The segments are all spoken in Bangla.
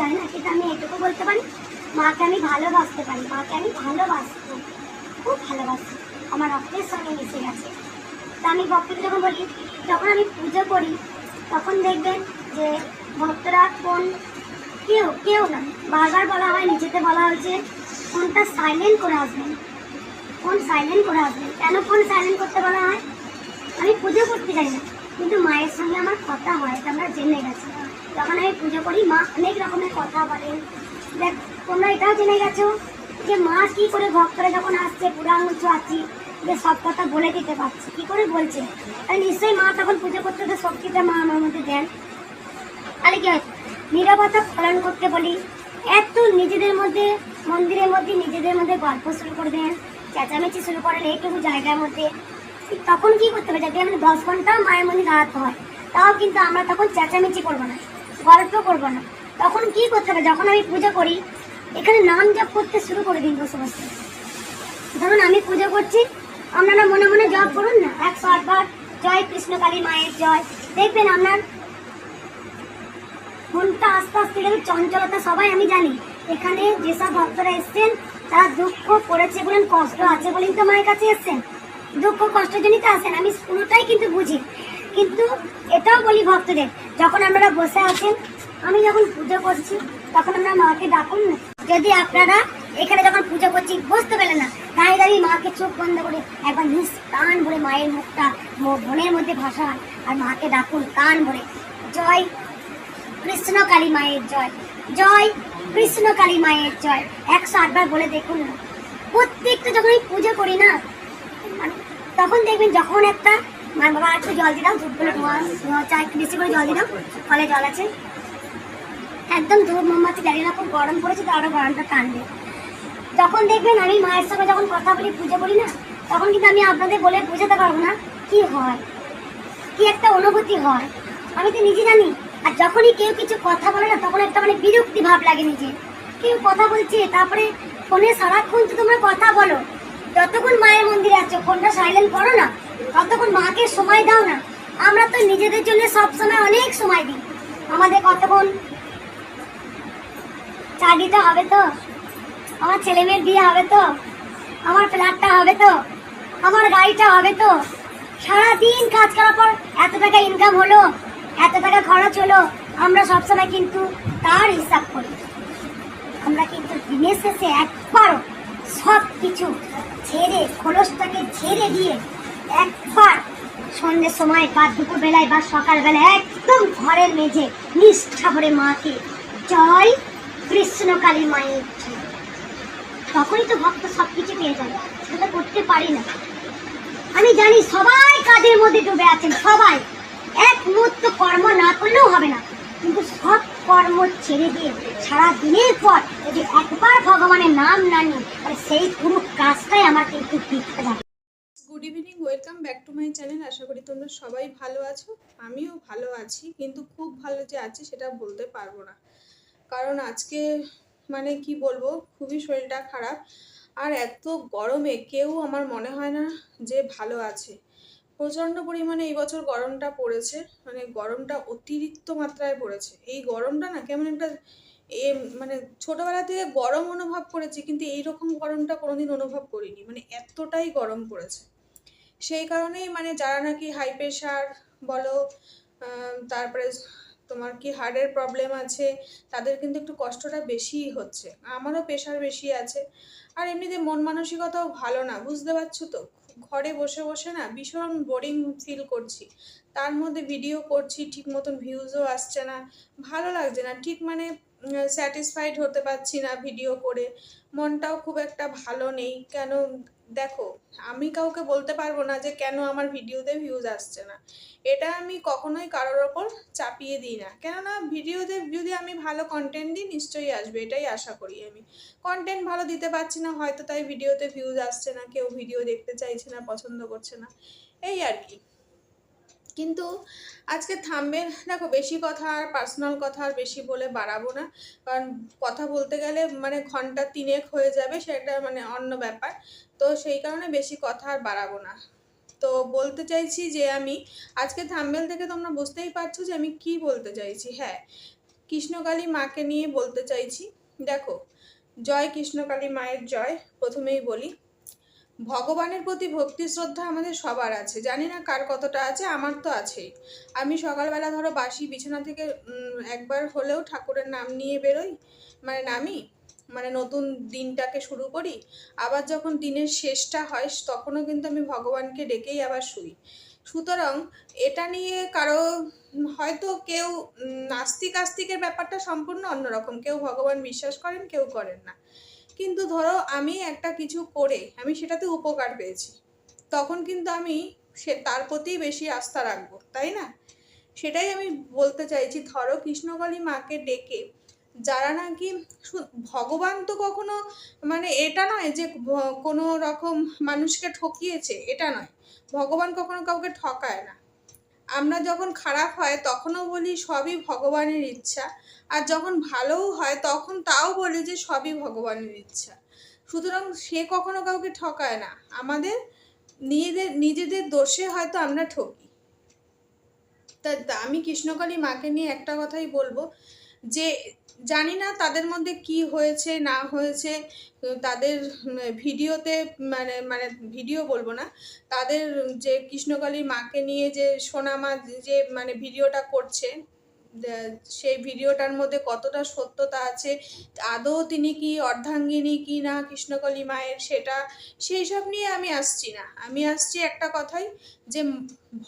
জানি না কিন্তু আমি এটুকু বলতে পারি। মাকে আমি ভালোবাসতে পারি, মাকে আমি ভালোবাসবো, খুব ভালোবাসি। আমার রক্তের সঙ্গে মিশে গেছে। তা আমি ভক্তকে যখন বলি, যখন আমি পুজো করি, তখন দেখবেন যে ভক্তরা কোন, কেউ কেউ না, বারবার বলা হয় নিজেতে বলা হয়েছে ফোনটা সাইলেন্ট করে আসবেন। ফোন সাইলেন্ট করে আসবেন। কেন ফোন সাইলেন্ট করতে বলা হয়? আমি পুজো করতে যাই না, কিন্তু মায়ের সঙ্গে আমার কথা হয় আমরা জেনে গেছি। যখন আমি পুজো করি, মা অনেক রকমের কথা বলেন। দেখ, তোমরা এটাও জেনে গেছো যে মা কি করে ভক্তরা যখন আসছে পুরা আঙুল আছি, যে সব কথা বলে দিতে পারছি, কি করে বলছে? তাই নিশ্চয়ই মা তখন পুজো করতে তো শক্তিটা মা আমার মধ্যে দেন। তাহলে কি হয়? নিরাপত্তা পালন করতে বলি, এত নিজেদের মধ্যে, মন্দিরের মধ্যে নিজেদের মধ্যে গল্প শুরু করে দেন, চেঁচামেচি শুরু করেন এইটুকু জায়গার মধ্যে। তখন কি করতে হবে? যদি আমাদের দশ ঘণ্টা মায়ের মন্দির দাঁড়াতে হয়। তাও কিন্তু আমরা তখন চেঁচামেচি করব না। গল্প করব না। তখন কি করতে হবে? যখন আমি পুজো করি, এখানে নাম জপ করতে শুরু করে দিন বসে বসে ধরুন আমি পুজো করছি, আপনারা মনে মনে জপ করুন না? একশো আটবার জয় কৃষ্ণ কালী মায়ের জয়। দেখবেন আপনার মনটা আস্তে আস্তে গেলে চঞ্চলতা, সবাই আমি জানি, এখানে যেসব ভক্তরা এসছেন, তারা দুঃখ করেছে বলেন, কষ্ট আছে বলেই তো মায়ের কাছে এসছেন। দুঃখ কষ্টের জন্যই তো আসেন আমি পুরোটাই কিন্তু বুঝি। কিন্তু এটাও বলি ভক্তদের যখন আপনারা বসে আছেন আমি যখন পুজো করছি, তখন আমরা মাকে ডাকুন। যদি আপনারা এখানে যখন পুজো করছি বসতে পেলেন না দাঁড়িয়ে দাঁড়িয়ে মাকে চোখ বন্ধ করে একবার নিঃ কান ভরে মায়ের মুখটা মনের মধ্যে ভাষা আর মাকে ডাকুন কান ভরে। জয় কৃষ্ণ কালী মায়ের জয় জয় কৃষ্ণ কালী মায়ের জয়। একশো আটবার বলে দেখুন না। প্রত্যেকটা যখন আমি পুজো করি না মানে তখন দেখবেন যখন একটা মানে বাবা একটু জল দিলাম ধূপগুলো ধোয়া চা একটু বেশি করে জল দিলাম ফলে জল আছে। একদম ধূপ মোমবাতি জানি না খুব গরম পড়েছে তো আরও গরমটা টানবে। যখন দেখবেন আমি মায়ের সঙ্গে যখন কথা বলি, পুজো করি না, তখন কিন্তু আমি আপনাদের বলে বোঝাতে পারব না কি হয়, কি একটা অনুভূতি হয়। আমি তো নিজে জানি, আর যখনই কেউ কিছু কথা বলে না, তখন একটা মানে বিরক্তি ভাব লাগে নিজে। কেউ কথা বলছে, তারপরে ফোনে সারাক্ষণ তো তোমরা কথা বলো। যতক্ষণ মায়ের মন্দিরে আছো, ফোনটা সাইলেন্ট করো না ততক্ষণ মাকে সময় দাও না। আমরা তো নিজেদের জন্য সব সময় অনেক সময় দিই। আমাদের কতক্ষণ চাকরিটা হবে তো। আমার ছেলে মেয়ের বিয়ে হবে তো। আমার ফ্ল্যাটটা হবে তো। আমার গাড়িটা হবে তো। সারাদিন কাজ করার পর এত টাকা ইনকাম হলো, এত টাকা খরচ হলো। আমরা সবসময় কিন্তু তার হিসাব করি। আমরা কিন্তু দিনের শেষে একবারও সব কিছু ছেড়ে, খরচটাকে ছেড়ে দিয়ে একবার সন্ধ্যের সময় বা দুপুর বেলায় বা সকালবেলায় একদম ঘরের মেঝে নিষ্ঠা ভরে মাকে, জয় কৃষ্ণ কালী মায়ের তখনই তো ভক্ত সব কিছু পেয়ে যাবে সেটা করতে পারি না। আমি জানি সবাই কাজের মধ্যে ডুবে আছেন, সবাই। এক মুহূর্ত কর্ম না করলেও হবে না, কিন্তু সব কর্ম ছেড়ে দিয়ে সারা দিনের পর যদি একবার ভগবানের নাম না নিই, তাহলে সেই পুরো কাজটাই আমার কিন্তু বৃথা যাবে good evening welcome back to my channel আশা করি তোমরা সবাই ভালো আছো। আমিও ভালো আছি, কিন্তু খুব ভালো যে আছি সেটা বলতে পারব না। কারণ আজকে মানে কি বলব, খুবই শরীরটা খারাপ। আর এত গরমে কেউ আমার মনে হয় না যে ভালো আছে। প্রচণ্ড পরিমাণে এই বছর গরমটা পড়েছে মানে গরমটা অতিরিক্ত মাত্রায় পড়েছে। এই গরমটা না কেমন একটা এ মানে ছোটোবেলা থেকে গরম অনুভব করেছি, কিন্তু এইরকম গরমটা কোনোদিন অনুভব করিনি। মানে এতটাই গরম পড়েছে। সেই কারণেই মানে যারা নাকি হাই প্রেশার বলো তারপরে তোমার কি হার্টের প্রবলেম আছে, তাদের কিন্তু একটু কষ্টটা বেশিই হচ্ছে। আমারও প্রেশার বেশি আছে। আর এমনিতে মন মানসিকতাও ভালো না, বুঝতে পারছ তো? ঘরে বসে বসে না ভীষণ বোরিং ফিল করছি। তার মধ্যে ভিডিও করছি, ঠিক মতন ভিউজও আসছে না। ভালো লাগছে না, ঠিক মানে স্যাটিসফাইড হতে পারছি না ভিডিও করে। মনটাও খুব একটা ভালো নেই। কেন দেখো, আমি কাউকে বলতে পারব না যে কেন আমার ভিডিওতে ভিউজ আসছে না। এটা আমি কখনোই কারোর ওপর চাপিয়ে দিই না। কেননা ভিডিওতে যদি আমি ভালো কন্টেন্ট দিই, নিশ্চয়ই আসবে, এটাই আশা করি আমি। কন্টেন্ট ভালো দিতে পারছি না, হয়তো তাই ভিডিওতে ভিউজ আসছে না, কেউ ভিডিও দেখতে চাইছে না, পছন্দ করছে না। এই আর কি। কিন্তু আজকে থামবে দেখো, বেশি কথা আর পার্সোনাল কথা আর বেশি বলে বাড়াবো না। কারণ কথা বলতে গেলে মানে ঘণ্টা তিনেক হয়ে যাবে, সেটা মানে অন্য ব্যাপার। তো সেই কারণে বেশি কথা আর বাড়াবো না। তো বলতে চাইছি যে আমি, আজকে থাম্বেল থেকে তোমরা বুঝতেই পারছ যে আমি কি বলতে চাইছি। হ্যাঁ কৃষ্ণকালী মাকে নিয়ে বলতে চাইছি। দেখো, জয় কৃষ্ণকালী মায়ের জয়, প্রথমেই বলি। ভগবানের প্রতি ভক্তি, শ্রদ্ধা আমাদের সবার আছে। জানি না কার কতটা আছে, আমার তো আছেই। আমি সকালবেলা ধরো বাসি বিছানা থেকে একবার হলেও ঠাকুরের নাম নিয়ে বেরোই। মানে নামি মানে নতুন দিনটাকে শুরু করি। আবার যখন দিনের শেষটা হয়, তখনও কিন্তু আমি ভগবানকে ডেকেই আবার শুই। সুতরাং এটা নিয়ে কারও, হয়তো কেউ নাস্তিক আস্তিকের ব্যাপারটা সম্পূর্ণ অন্যরকম। কেউ ভগবান বিশ্বাস করেন, কেউ করেন না। কিন্তু ধরো আমি একটা কিছু করে আমি সেটাতে উপকার পেয়েছি। তখন কিন্তু আমি সে তার প্রতি বেশি আস্থা রাখব, তাই না? সেটাই আমি বলতে চাইছি, ধরো কৃষ্ণকালী মাকে ডেকে যারা নাকি ভগবান তো কখনো মানে এটা নয় যে কোনো রকম মানুষকে ঠকিয়েছে, এটা নয়। ভগবান কখনো কাউকে ঠকায় না। আমরা যখন খারাপ হয় তখনও বলি সবই ভগবানের ইচ্ছা। আর যখন ভালোও হয় তখন তাও বলি যে সবই ভগবানের ইচ্ছা। সুতরাং সে কখনো কাউকে ঠকায় না। আমাদের নিজেদের নিজেদের দোষে হয়তো আমরা ঠকি। তা আমি কৃষ্ণকালী মাকে নিয়ে একটা কথাই বলব যে জানি না তাদের মধ্যে কি হয়েছে, না হয়েছে। তাদের ভিডিওতে মানে মানে ভিডিও বলব না, তাদের যে কৃষ্ণকালী মাকে নিয়ে যে সোনামা যে মানে ভিডিওটা করছে সেই ভিডিওটার মধ্যে কতটা সত্যতা আছে, আদৌ তিনি কি অর্ধাঙ্গিনী কি না কৃষ্ণকালী মায়ের সেটা, সেই সব নিয়ে আমি আসছি না। আমি আসছি একটা কথাই যে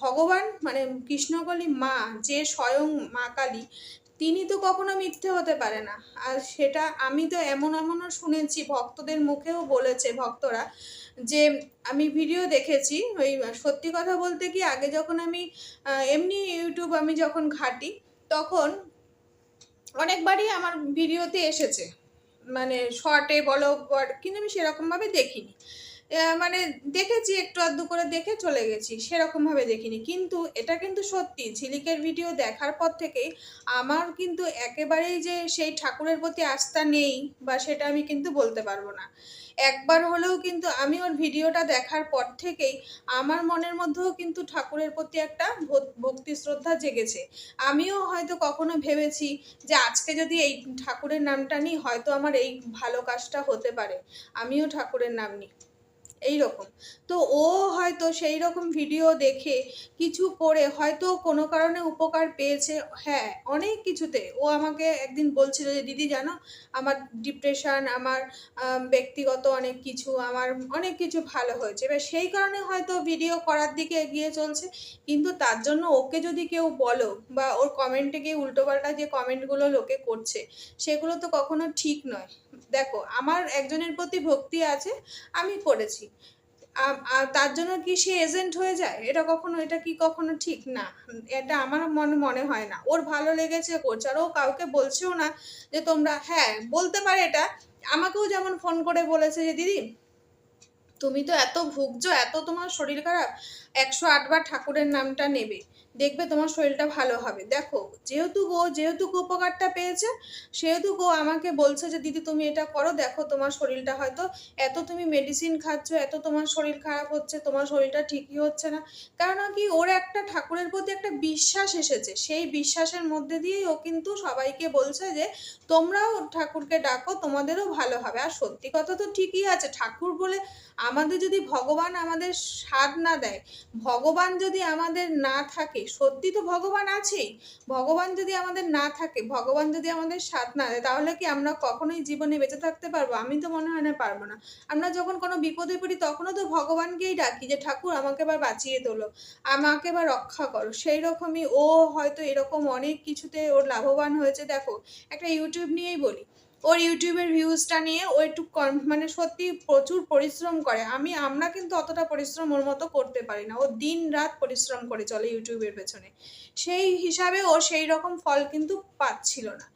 ভগবান মানে কৃষ্ণকালী মা যে স্বয়ং মা কালী তিনি তো কখনো মিথ্যে হতে পারে না। আর সেটা আমি তো এমন এমনও শুনেছি, ভক্তদের মুখেও বলেছে ভক্তরা, যে আমি ভিডিও দেখেছি, ওই সত্যি কথা বলতে কি আগে যখন আমি এমনি ইউটিউব আমি যখন ঘাঁটি, তখন অনেকবারই আমার ভিডিওতে এসেছে। মানে শর্টে বলো কিন্তু আমি সেরকমভাবে দেখিনি। মানে দেখেছি, একটু আধটু করে দেখে চলে গেছি সেরকমভাবে দেখিনি। কিন্তু এটা কিন্তু সত্যি, ঝিলিকের ভিডিও দেখার পর থেকেই আমার কিন্তু একেবারেই যে সেই ঠাকুরের প্রতি আস্থা নেই, বা সেটা আমি কিন্তু বলতে পারব না। একবার হলেও কিন্তু আমি ওর ভিডিওটা দেখার পর থেকেই আমার মনের মধ্যেও কিন্তু ঠাকুরের প্রতি একটা ভক- ভক্তি শ্রদ্ধা জেগেছে। আমিও হয়তো কখনো ভেবেছি যে আজকে যদি এই ঠাকুরের নামটা নিই, হয়তো আমার এই ভালো কাজটা হতে পারে। আমিও ঠাকুরের নাম নিই। এই রকম তো ও হয়তো সেই রকম ভিডিও দেখে কিছু করে হয়তো কোনো কারণে উপকার পেয়েছে। হ্যাঁ অনেক কিছুতে। ও আমাকে একদিন বলছিল যে, দিদি, জানো, আমার ডিপ্রেশন আমার ব্যক্তিগত অনেক কিছু, আমার অনেক কিছু ভালো হয়েছে। এবার সেই কারণে হয়তো ভিডিও করার দিকে এগিয়ে চলছে। কিন্তু তার জন্য ওকে যদি কেউ বলো বা ওর কমেন্টে গিয়ে উল্টোপাল্টা যে কমেন্টগুলো লোকে করছে, সেগুলো তো কখনো ঠিক নয়। দেখো, আমার একজনের প্রতি ভক্তি আছে, আমি করেছি। তার জন্য কি সে এজেন্ট হয়ে যায়? এটা কখনো, এটা কি কখনো ঠিক না। এটা আমার মনে মনে হয় না। ওর ভালো লেগেছে, করছে। আর ও কাউকে বলছেও না যে তোমরা হ্যাঁ বলতে পারে এটা। আমাকেও যেমন ফোন করে বলেছে যে, দিদি, তুমি তো এত ভুগছো, এত তোমার শরীর খারাপ, একশো আটবার ঠাকুরের নামটা নেবে। দেখবে তোমার শরীরটা ভালো হবে। দেখো, যেহেতু গো যেহেতু গো উপকারটা পেয়েছে, সেহেতু গো আমাকে বলছে যে, দিদি, তুমি এটা করো। দেখো, তোমার শরীরটা হয়তো এত তুমি মেডিসিন খাচ্ছ, এত তোমার শরীর খারাপ হচ্ছে, তোমার শরীরটা ঠিকই হচ্ছে না। কারণ কি, ওর একটা ঠাকুরের প্রতি একটা বিশ্বাস এসেছে। সেই বিশ্বাসের মধ্যে দিয়েই ও কিন্তু সবাইকে বলছে যে, তোমরাও ঠাকুরকে ডাকো, তোমাদেরও ভালো হবে। আর সত্যি কথা তো ঠিকই আছে। ঠাকুর বলে আমাদের যদি ভগবান আমাদের স্বাদ না দেয়, ভগবান যদি আমাদের না থাকে সত্যি তো ভগবান আছেই। ভগবান যদি আমাদের না থাকে, ভগবান যদি আমাদের সাথ না দেয়, তাহলে কি আমরা কখনোই জীবনে বেঁচে থাকতে পারব? আমি তো মনে হয় না পারব না। আমরা যখন কোনো বিপদে পড়ি, তখনও তো ভগবানকেই ডাকি যে, ঠাকুর, আমাকে এবার বাঁচিয়ে তোলো, আমাকে এবার রক্ষা করো। সেই রকমই ও হয়তো এরকম অনেক কিছুতে ওর লাভবান হয়েছে। দেখো, একটা ইউটিউব নিয়েই বলি। ওর ইউটিউবের ভিউজটা নিয়ে ও একটু মানে সত্যি প্রচুর পরিশ্রম করে। আমি, আমরা কিন্তু অতটা পরিশ্রম ওর মতো করতে পারি না। ও দিন রাত পরিশ্রম করে চলে ইউটিউবের পেছনে। সেই হিসাবে ও সেই রকম ফল কিন্তু পাচ্ছিল না।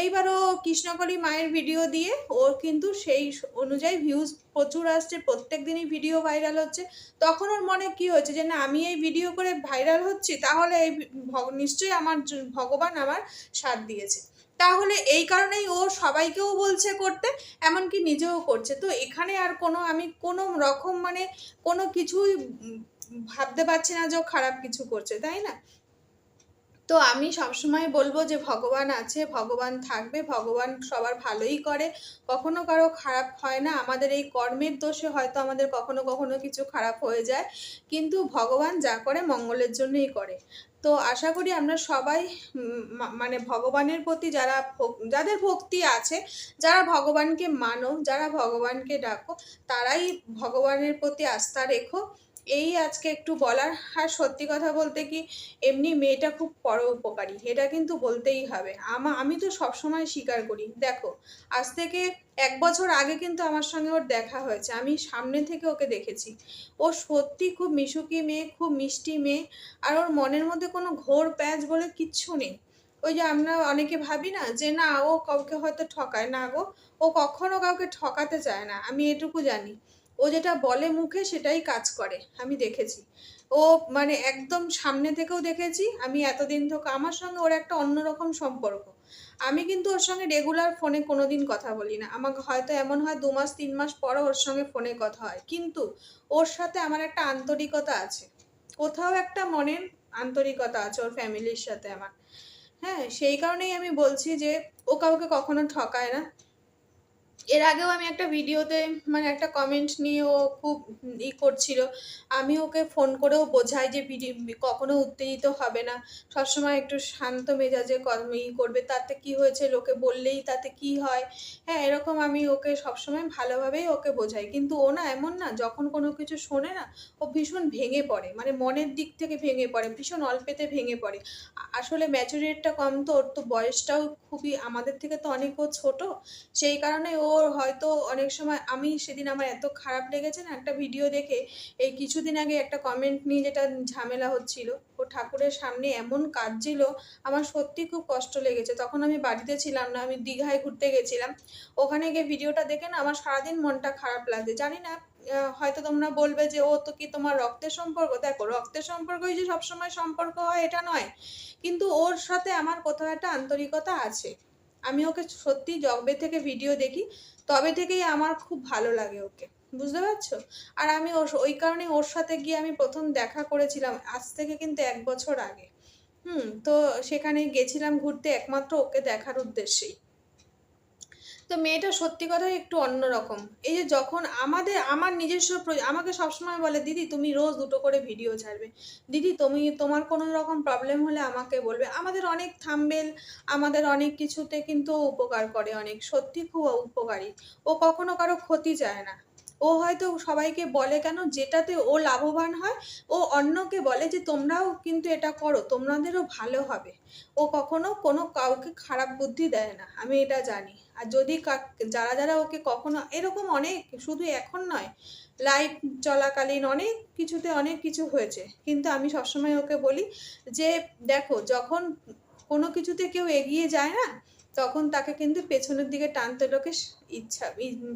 এইবার ও কৃষ্ণকলী মায়ের ভিডিও দিয়ে ওর কিন্তু সেই অনুযায়ী ভিউজ প্রচুর আসছে, প্রত্যেক দিনই ভিডিও ভাইরাল হচ্ছে। তখন ওর মনে কি হয়েছে যে, না, আমি এই ভিডিও করে ভাইরাল হচ্ছি, তাহলে এই নিশ্চয়ই আমার ভগবান আমার সাথ দিয়েছে। তাহলে এই কারণেই ও সবাইকেও বলছে করতে, এমনকি নিজেও করছে। তো এখানে আর কোনো, আমি কোনো রকম মানে কোনো কিছুই ভাবতে পারছি না যে ও খারাপ কিছু করছে, তাই না? তো আমি সবসময় বলব যে ভগবান আছে, ভগবান থাকবে, ভগবান সবার ভালোই করে। কখনো কারও খারাপ হয় না, আমাদের এই কর্মের দোষে হয়তো আমাদের কখনো কখনো কিছু খারাপ হয়ে যায়, কিন্তু ভগবান যা করে মঙ্গলের জন্যই করে। তো আশা করি আমরা সবাই মানে ভগবানের প্রতি যারা যাদের ভক্তি আছে, যারা ভগবানকে মানো, যারা ভগবানকে ডাকো, তারাই ভগবানের প্রতি আস্থা রেখো। এই আজকে একটু বলার, আর সত্যি কথা বলতে কি, এমনি মেয়েটা খুব পরোপকারী এটা কিন্তু বলতেই হবে। আমা, আমি তো সবসময় স্বীকার করি। দেখো, আজ থেকে এক বছর আগে কিন্তু আমার সঙ্গে ওর দেখা হয়েছে। আমি সামনে থেকে ওকে দেখেছি। ও সত্যি খুব মিশুকি মেয়ে, খুব মিষ্টি মেয়ে, আর ওর মনের মধ্যে কোনো ঘোর প্যাঁচ বলে কিচ্ছু নেই। ওই যে আমরা অনেকে ভাবি না যে, না, ও কাউকে হয়তো ঠকায়। না গো, ও কখনো কাউকে ঠকাতে চায় না। আমি এটুকু জানি। ও যেটা বলে মুখে সেটাই কাজ করে, আমি দেখেছি। ও মানে একদম সামনে থেকেও দেখেছি, আমি এতদিন থেকে আমার সঙ্গে ওর একটা অন্যরকম সম্পর্ক। আমি কিন্তু ওর সঙ্গে রেগুলার ফোনে কোনোদিন কথা বলি না। আমাকে হয়তো এমন হয় দু মাস, তিন মাস পরও ওর সঙ্গে ফোনে কথা হয়। কিন্তু ওর সাথে আমার একটা আন্তরিকতা আছে। কোথাও একটা মনের আন্তরিকতা আছে ওর ফ্যামিলির সাথে আমার। হ্যাঁ সেই কারণেই আমি বলছি যে ও কাউকে কখনো ঠকায় না। এর আগেও আমি একটা ভিডিওতে মানে একটা কমেন্ট নিয়ে ও খুব ই করছিল। আমি ওকে ফোন করেও বোঝাই যে ভিডিও কখনো উত্তেজিত হবে না। সবসময় একটু শান্ত মেজাজে ই করবে। তাতে কি হয়েছে লোকে বললেই তাতে কি হয়? হ্যাঁ এরকম আমি ওকে সবসময় ভালোভাবেই ওকে বোঝাই। কিন্তু ও না এমন না, যখন কোনো কিছু শোনে না, ও ভীষণ ভেঙে পড়ে। মানে মনের দিক থেকে ভেঙে পড়ে, ভীষণ অল্পেতে ভেঙে পড়ে। আসলে ম্যাচুরিটিটা কম তো, ওর তো বয়সটাও খুবই, আমাদের থেকে তো অনেক ও ছোট। সেই কারণে ওর হয়তো অনেক সময় আমি সেদিন আমার এত খারাপ লেগেছে না, একটা ভিডিও দেখে এই কিছুদিন আগে একটা কমেন্ট নিয়ে যেটা ঝামেলা হচ্ছিল, ও ঠাকুরের সামনে এমন কাঁদছিল, আমার সত্যি খুব কষ্ট লেগেছে। তখন আমি বাড়িতে ছিলাম না, আমি দীঘায় ঘুরতে গেছিলাম। ওখানে গিয়ে ভিডিওটা দেখে না আমার সারাদিন মনটা খারাপ লাগছে। জানি না হয়তো তোমরা বলবে যে, ও, তো কি তোমার রক্তের সম্পর্ক? দেখো, রক্তের সম্পর্কই যে সবসময় সম্পর্ক হয়, এটা নয়। কিন্তু ওর সাথে আমার কোথাও একটা আন্তরিকতা আছে। আমি ওকে সত্যি জবে থেকে ভিডিও দেখি, তবে থেকেই আমার খুব ভালো লাগে ওকে, বুঝতে পারছ? আর আমি ওই কারণে ওর সাথে গিয়ে আমি প্রথম দেখা করেছিলাম, আজ থেকে কিন্তু এক বছর আগে। হুম, তো সেখানে গেছিলাম ঘুরতে, একমাত্র ওকে দেখার উদ্দেশ্যেই। তো মেয়েটা সত্যি কথাই একটু অন্যরকম এই যে যখন আমাদের, আমার নিজস্ব আমাকে সবসময় বলে, দিদি, তুমি রোজ দুটো করে ভিডিও ছাড়বে। দিদি, তুমি, তোমার কোনো রকম প্রবলেম হলে আমাকে বলবে। আমাদের অনেক থামবেল, আমাদের অনেক কিছুতে কিন্তু উপকার করে অনেক। সত্যি খুব উপকারী। ও কখনো কারও ক্ষতি চায় না। ও হয়তো সবাইকে বলে কেন যেটাতে ও লাভবান হয়, ও অন্যকে বলে যে তোমরাও কিন্তু এটা করো, তোমাদেরও ভালো হবে। ও কখনো কোনো কাউকে খারাপ বুদ্ধি দেয় না, আমি এটা জানি। আর যদি যারা যারা ওকে কখনো, এরকম অনেক, শুধু এখন নয় লাইফ চলাকালীন অনেক কিছুতে অনেক কিছু হয়েছে। কিন্তু আমি সবসময় ওকে বলি যে, দেখো, যখন কোনো কিছুতে কেউ এগিয়ে যায় না তখন তাকে কিন্তু পেছনের দিকে টানতে লোকে ইচ্ছা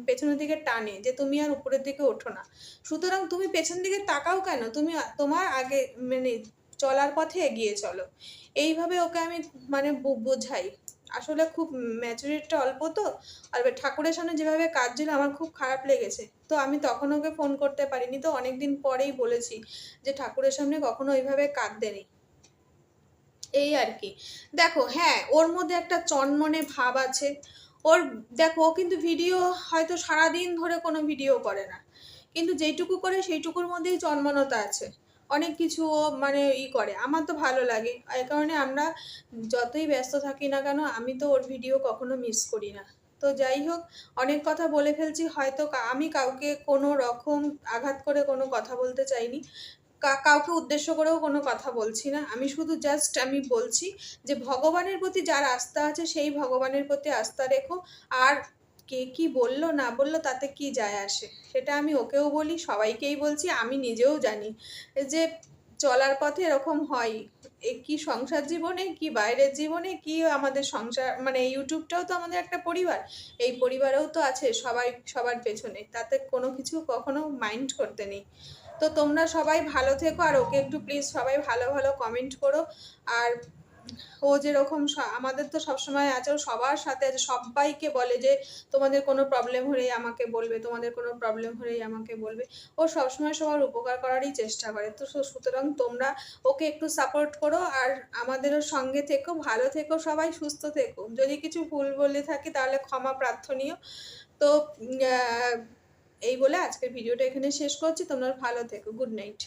পেছনের দিকে টানে যে তুমি আর উপরের দিকে ওঠো না। সুতরাং তুমি পেছন দিকে তাকাও কেন? তুমি তোমার আগে মানে চলার পথে এগিয়ে চলো। এইভাবে ওকে আমি মানে বোঝাই। আসলে খুব ম্যাচুরিটিটা অল্প তো। আর ঠাকুরের সামনে যেভাবে কাঁদছিল, আমার খুব খারাপ লেগেছে। তো আমি তখন ওকে ফোন করতে পারিনি। তো অনেকদিন পরেই বলেছি যে ঠাকুরের সামনে কখনো ওইভাবে কাঁদতেনি এই আর কি। দেখো হ্যাঁ ওর মধ্যে একটা চনমনে ভাব আছে। ওর, দেখো, ও কিন্তু ভিডিও হয়তো সারাদিন ধরে কোনো ভিডিও করে না। কিন্তু যেইটুকু করে, সেইটুকুর মধ্যেই চন্মনতা আছে। অনেক কিছু ও মানে ই করে। আমার তো ভালো লাগে। এই কারণে আমরা যতই ব্যস্ত থাকি না কেন, আমি তো ওর ভিডিও কখনো মিস করি না। তো যাই হোক, অনেক কথা বলে ফেলছি। হয়তো আমি কাউকে কোনো রকম আঘাত করে কোনো কথা বলতে চাইনি। কাউকে উদ্দেশ্য করেও কোনো কথা বলছি না। আমি শুধু জাস্ট আমি বলছি যে ভগবানের প্রতি যার আস্থা আছে সেই ভগবানের প্রতি আস্থা রেখো। আর কে কি বলল না বলল তাতে কি যায় আসে? সেটা আমি ওকেও বলি, সবাইকেই বলছি, আমি নিজেও জানি যে চলার পথে এরকম হয়। কি সংসার জীবনে, কি বাইরের জীবনে, কি আমাদের সংসার মানে ইউটিউবটাও তো আমাদের একটা পরিবার। এই পরিবারেও তো আছে, সবাই, সবার পেছনে। তাতে কোনো কিছু কখনো মাইন্ড করতে নেই। তো তোমরা সবাই ভালো থেকো, আর ওকে একটু প্লিজ সবাই ভালো ভালো কমেন্ট করো। আর ও যেরকম আমাদের তো সবসময় আছে, ও সবার সাথে আছে, সবাইকে বলে যে তোমাদের কোনো প্রবলেম হলেই আমাকে বলবে, তোমাদের কোনো প্রবলেম হলেই আমাকে বলবে। ও সবসময় সবার উপকার করারই চেষ্টা করে। তো সুতরাং তোমরা ওকে একটু সাপোর্ট করো, আর আমাদেরও সঙ্গে থেকো, ভালো থেকো সবাই, সুস্থ থেকো। যদি কিছু ভুল বলে থাকি তাহলে ক্ষমা প্রার্থনীয়। তো এই বলে আজকের ভিডিওটা এখানে শেষ করছি। তোমরা ভালো থেকো। Good night.